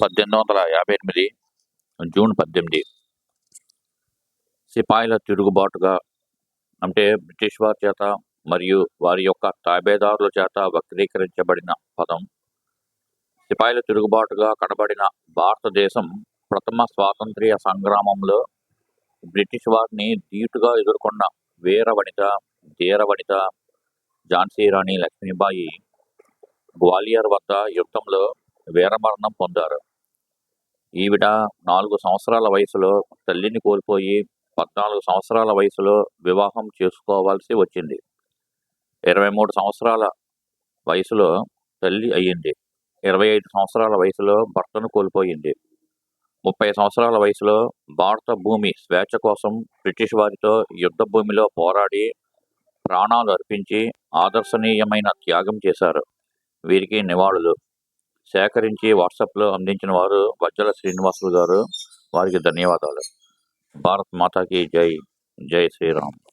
పద్దెనిమిది వందల యాభై ఎనిమిది జూన్ పద్దెనిమిది. సిపాయిల తిరుగుబాటుగా అంటే బ్రిటిష్ వారి చేత మరియు వారి యొక్క తాబేదారుల చేత వక్రీకరించబడిన పదం సిపాయిల తిరుగుబాటుగా కనబడిన భారతదేశం ప్రథమ స్వాతంత్ర్య సంగ్రామంలో బ్రిటిష్ వారిని ధీటుగా ఎదుర్కొన్న వీర వనిత ధీర వనిత ఝాన్సీ రాణి లక్ష్మీబాయి గ్వాలియర్ వద్ద యుద్ధంలో వీరమరణం పొందారు. ఈవిడ నాలుగు సంవత్సరాల వయసులో తల్లిని కోల్పోయి పద్నాలుగు సంవత్సరాల వయసులో వివాహం చేసుకోవాల్సి వచ్చింది. ఇరవై మూడు సంవత్సరాల వయసులో తల్లి అయ్యింది. ఇరవై ఐదు సంవత్సరాల వయసులో భర్తను కోల్పోయింది. ముప్పై సంవత్సరాల వయసులో భారత భూమి స్వేచ్ఛ కోసం బ్రిటిష్ వారితో యుద్ధ భూమిలో పోరాడి ప్రాణాలు అర్పించి ఆదర్శనీయమైన త్యాగం చేశారు. వీరికి నివాళులు. సేకరించి వాట్సాప్లో అందించిన వారు వజ్జల శ్రీనివాసులు గారు వారికి ధన్యవాదాలు. భారత్ మాతాకి జై జై శ్రీరామ్.